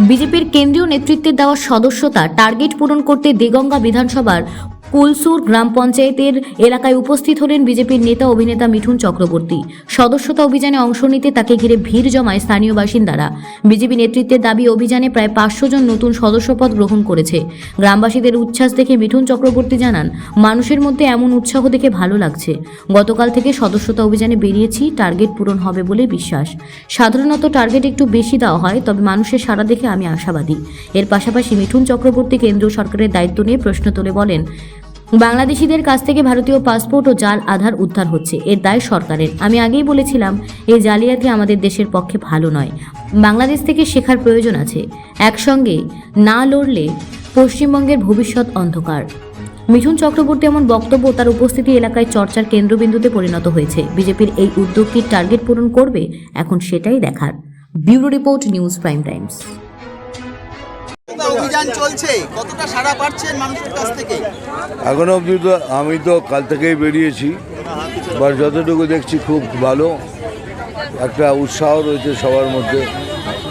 বিজেপির কেন্দ্রীয় নেতৃত্বের দেওয়া সদস্যতা টার্গেট পূরণ করতে দেগঙ্গা বিধানসভার কুলসুর গ্রাম পঞ্চায়েতের এলাকায় উপস্থিত হলেন বিজেপির নেতা অভিনেতা মিঠুন চক্রবর্তী। সদস্যতা অভিযানে অংশ নিতে তাকে ঘিরে ভিড় জমায় স্থানীয় বাসিন্দারা। বিজেপি নেতৃত্বের দাবি, অভিযানে প্রায় পাঁচশো জন নতুন সদস্যপদ গ্রহণ করেছে। গ্রামবাসীদের উচ্ছ্বাস দেখে মিঠুন চক্রবর্তী জানান, মানুষের মধ্যে এমন উৎসাহ দেখে ভালো লাগছে। গতকাল থেকে সদস্যতা অভিযানে বেরিয়েছি, টার্গেট পূরণ হবে বলে বিশ্বাস। সাধারণত টার্গেট একটু বেশি দেওয়া হয়, তবে মানুষের সাড়া দেখে আমি আশাবাদী। এর পাশাপাশি মিঠুন চক্রবর্তী কেন্দ্রীয় সরকারের দায়িত্ব নিয়ে প্রশ্ন তুলে বলেন বাংলাদেশিদের কাছ থেকে ভারতীয় পাসপোর্ট ও জাল আধার উদ্ধার হচ্ছে। এর দায় সরকারের। আমি আগেই বলেছিলাম, এই জালিয়াতি আমাদের দেশের পক্ষে ভালো নয়। বাংলাদেশ থেকে শেখার প্রয়োজন আছে। একসঙ্গে না লড়লে পশ্চিমবঙ্গের ভবিষ্যৎ অন্ধকার। মিঠুন চক্রবর্তী এমন বক্তব্য তার উপস্থিতি এলাকায় চর্চার কেন্দ্রবিন্দুতে পরিণত হয়েছে। বিজেপির এই উদ্যোগটির টার্গেট পূরণ করবে এখন সেটাই দেখার। Bureau report News Prime Times. অভিযান চলছে? কতটা সাড়া পাচ্ছেন মানুষের কাছ থেকে? এখনও অবধি তো আমি তো কাল থেকেই বেরিয়েছি। বা যতটুকু দেখছি খুব ভালো। একটা উৎসাহ রয়েছে সবার মধ্যে।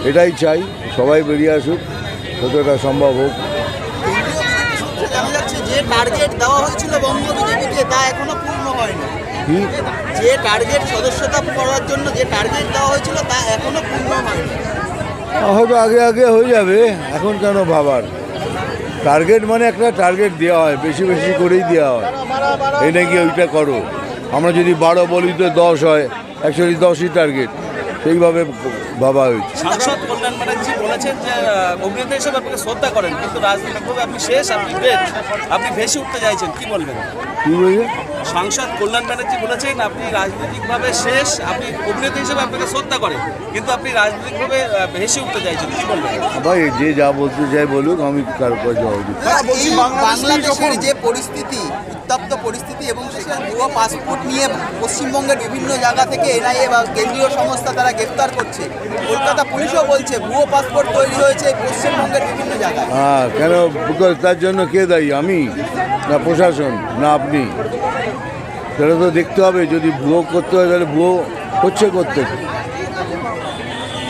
এটাই চাই সবাই বেরিয়ে আসুক যতটা সম্ভব হোক। যে টার্গেট দেওয়া হয়েছিল বঙ্গ বিজেপিকে তা এখনও পূর্ণ হয়নি। যে টার্গেট সদস্যতা করার জন্য যে টার্গেট দেওয়া হয়েছিল তা এখনও পূর্ণ হয়নি। হয়তো আগে আগে হয়ে যাবে। এখন কেন ভাবার টার্গেট মানে একটা টার্গেট দেওয়া হয় বেশি বেশি করেই দেওয়া হয়। এই নাকি ওইটা করো। আমরা যদি বারো বলি তো দশ হয় অ্যাকচুয়ালি দশই টার্গেট সেইভাবে ভাবা হয়েছে। সাংসদ কল্যাণ ব্যানার্জি বলেছেন যে অভিনেতা হিসেবে আপনাকে শ্রদ্ধা করেন কিন্তু রাজনৈতিকভাবে আপনি শেষ আপনি বেদ আপনি ভেসে উঠতে চাইছেন কি বলবেন? কি সাংসদ কল্যাণ ব্যানার্জি বলেছেন আপনি রাজনৈতিকভাবে শেষ আপনি অভিনেতা হিসেবে আপনাকে শ্রদ্ধা করেন কিন্তু আপনি রাজনৈতিকভাবে ভেসে উঠতে চাইছেন। কি বলবেন? ভাই যে যা বলতে চাই বলুক আমি কার পর জবাব দিচ্ছি বাংলাদেশের যে পরিস্থিতি উত্তপ্ত পরিস্থিতি এবং সেখানে ভুয়ো পাসপোর্ট নিয়ে পশ্চিমবঙ্গের বিভিন্ন জায়গা থেকে এনআইএ বা কেন্দ্রীয় সংস্থা তারা গ্রেফতার করছে। কলকাতা পুলিশও বলছে ভুয়ো পাসপোর্ট তৈরি হয়েছে পশ্চিমবঙ্গের বিভিন্ন জায়গায়। হ্যাঁ কেন? বিকজ তার জন্য কে দায়ী? আমি? না প্রশাসন? না আপনি? সেটা তো দেখতে হবে। যদি ভুয়ো করতে হয় তাহলে ভুয়ো হচ্ছে করতে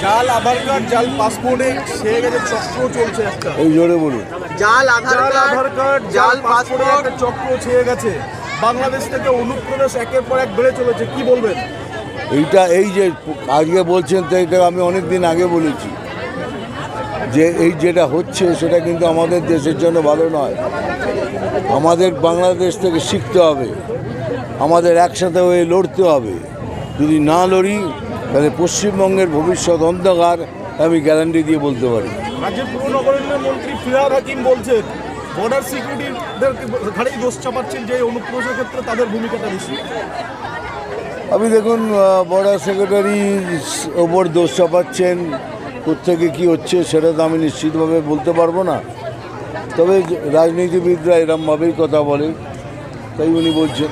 জাল আধার কার্ড জাল পাসপোর্টে সে গেছে চক্র চলছে একটা। এই জোরে বলুন। জাল আধার জাল আধার কার্ড জাল পাসপোর্ট একটা চক্র ছেয়ে গেছে। বাংলাদেশ থেকে অনুপ্রদেশ একের পর এক বেড়ে চলেছে। কি বলবেন? এইটা এই যে আজকে বলছেন তো এটা আমি অনেক দিন আগে বলেছি। যে এই যেটা হচ্ছে সেটা কিন্তু আমাদের দেশের জন্য ভালো নয়। আমাদের বাংলাদেশ থেকে শিখতে হবে। আমাদের একসাথে হয়ে লড়তে হবে। যদি না লড়ি তাহলে পশ্চিমবঙ্গের ভবিষ্যৎ অন্ধকার। আমি গ্যারান্টি দিয়ে বলতে পারি। রাজ্যের পুর নগরের মন্ত্রী ফিরাদ হাকিম বলছেন বর্ডার সিকিউরিটিদের ঘাড়েই দোষ চাপাচ্ছেন যে অনুপ্রবেশের ক্ষেত্রে তাদের ভূমিকাটা বেশি। আপনি দেখুন বর্ডার সেক্রেটারি ওপর দোষ চাপাচ্ছেন কোথেকে কী হচ্ছে সেটা তো আমি নিশ্চিতভাবে বলতে পারব না। তবে রাজনীতিবিদরা এরমভাবেই কথা বলে তাই উনি বলছেন।